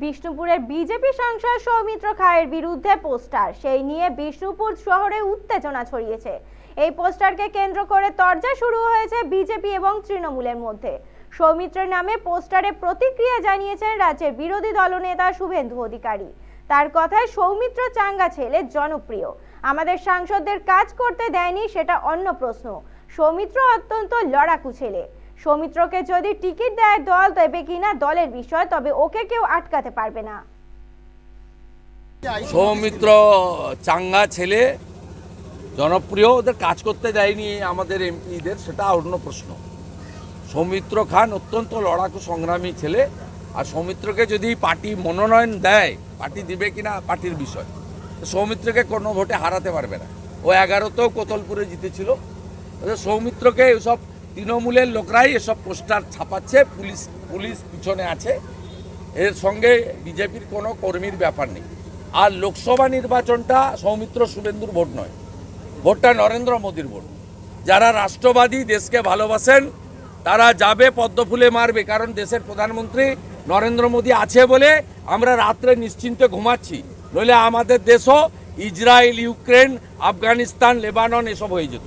বিষ্ণুপুরের বিজেপি সাংসদ সৌমিত্র খায়ের বিরুদ্ধে পোস্টার। সেই নিয়ে বিষ্ণুপুর শহরে উত্তেজনা ছড়িয়েছে। এই পোস্টারকে কেন্দ্র করে তরজা শুরু হয়েছে বিজেপি এবং তৃণমূলের মধ্যে। সৌমিত্রের নামে পোস্টারে প্রতিক্রিয়া জানিয়েছেন রাজ্যের বিরোধী দলনেতা শুভেন্দু অধিকারী। তার কথায় সৌমিত্র চাঙ্গা ছেলে জনপ্রিয়। আমাদের সাংসদদের কাজ করতে দেয়নি সেটা অন্য প্রশ্ন। সৌমিত্র অত্যন্ত লড়াকু ছেলে। সৌমিত্রকে যদি টিকিট দেয় দল, তবে কিনা দলের বিষয়, তবে ওকে কেউ আটকাতে পারবে না। সৌমিত্র চাঙ্গা ছেলে, জনপ্রিয়, ওদের কাজ করতে দেয়নি আমাদের এমপিদের, সেটা অন্য প্রশ্ন। সৌমিত্র খান অত্যন্ত লড়াকু, সংগ্রামী ছেলে, আর সৌমিত্রকে যদি পার্টি মনোনয়ন দেয়, পার্টি দিবে কিনা পার্টির বিষয় সৌমিত্রকে কোনো ভোটে হারাতে পারবে না। ও এগারোতেও কোতলপুরে জিতেছিল। সৌমিত্রকে এসব তৃণমূলের লোকরাই এসব পোস্টার ছাপাচ্ছে, পুলিশ পুলিশ পিছনে আছে। এর সঙ্গে বিজেপির কোনো কর্মীর ব্যাপার নেই। আর লোকসভা নির্বাচনটা সৌমিত্র শুভেন্দুর ভোট নয়, ভোটটা নরেন্দ্র মোদীর ভোট। যারা রাষ্ট্রবাদী, দেশকে ভালোবাসেন, তারা যাবে পদ্মফুলে মারবে, কারণ দেশের প্রধানমন্ত্রী নরেন্দ্র মোদী আছে বলে আমরা রাত্রে নিশ্চিন্তে ঘুমাচ্ছি। নইলে আমাদের দেশও ইসরায়েল, ইউক্রেন, আফগানিস্তান, লেবানন এসব হয়ে যেত।